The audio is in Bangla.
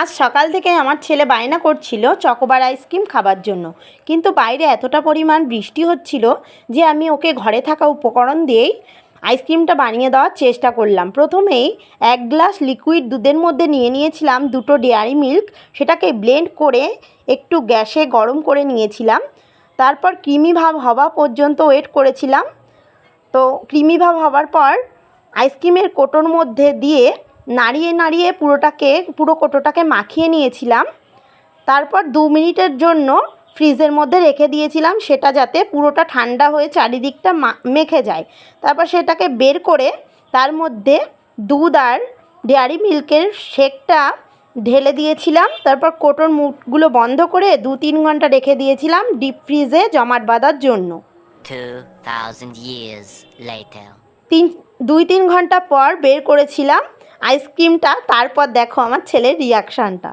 আজ সকাল থেকে আমার ছেলে বায়না করছিল চকোবার আইসক্রিম খাবার জন্য। কিন্তু বাইরে এতটা পরিমাণ বৃষ্টি হচ্ছিল যে আমি ওকে ঘরে থাকা উপকরণ দিয়েই আইসক্রিমটা বানিয়ে দেওয়ার চেষ্টা করলাম। প্রথমেই এক গ্লাস লিকুইড দুধের মধ্যে নিয়ে নিয়েছিলাম দুটো ডেয়ারি মিল্ক। সেটাকে ব্লেন্ড করে একটু গ্যাসে গরম করে নিয়েছিলাম। তারপর ক্রিমি ভাব হওয়া পর্যন্ত ওয়েট করেছিলাম। তো ক্রিমি ভাব হওয়ার পর আইসক্রিমের কোটোর মধ্যে দিয়ে নাড়িয়ে নাড়িয়ে পুরোটাকে পুরো কোটোটাকে মাখিয়ে নিয়েছিলাম। তারপর দু মিনিটের জন্য ফ্রিজের মধ্যে রেখে দিয়েছিলাম সেটা যাতে পুরোটা ঠান্ডা হয়ে চারিদিকটা মা- মেখে যায়। তারপর সেটাকে বের করে তার মধ্যে দুধ আর ডেয়ারি মিল্কের শেকটা ঢেলে দিয়েছিলাম। তারপর কোটোর মুখগুলো বন্ধ করে দু তিন ঘণ্টা রেখে দিয়েছিলাম ডিপ ফ্রিজে জমাট বাঁধার জন্য। 2,000 years later. তিন দুই তিন ঘণ্টা পর বের করেছিলাম। আইসক্রিমটা তারপর দেখো আমার ছেলের রিয়াকশানটা